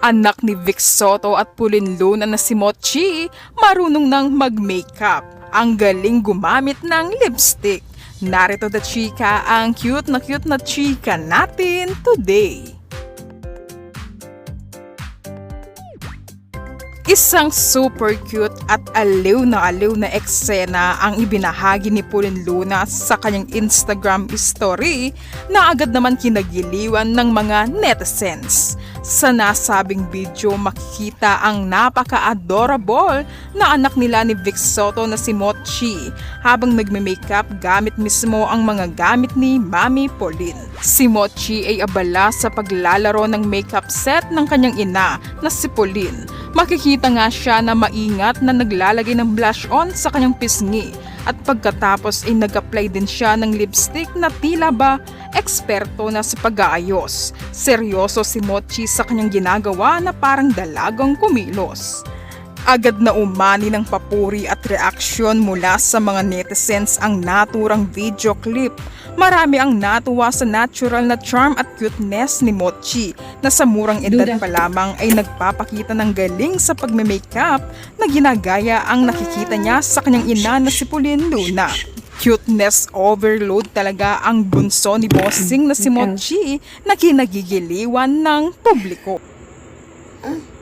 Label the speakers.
Speaker 1: Anak ni Vic Soto at Pulin Luna na si Mochi, marunong nang mag-makeup. Ang galing gumamit ng lipstick. Narito the chika, ang cute na cute na chika natin today. Isang super cute at aliw na aliw na eksena ang ibinahagi ni Pulin Luna sa kanyang Instagram story na agad naman kinagiliwan ng mga netizens. Sa nasabing video makikita ang napaka-adorable na anak nila ni Vic Soto na si Mochi habang nagme-makeup gamit mismo ang mga gamit ni Mami Pauline. Si Mochi ay abala sa paglalaro ng makeup set ng kanyang ina na si Pauline. Makikita nga siya na maingat na naglalagay ng blush on sa kanyang pisngi at pagkatapos ay nag-apply din siya ng lipstick na tila ba eksperto na sa pag-aayos. Seryoso si Mochi sa kanyang ginagawa na parang dalagang kumilos. Agad na umani ng papuri at reaksyon mula sa mga netizens ang naturang video clip. Marami ang natuwa sa natural na charm at cuteness ni Mochi na sa murang edad pa lamang ay nagpapakita ng galing sa pagme-makeup na ginagaya ang nakikita niya sa kanyang ina na si Pauline Luna. Cuteness overload talaga ang bunso ni Bossing na si Mochi na kinagigiliwan ng publiko.
Speaker 2: Ah,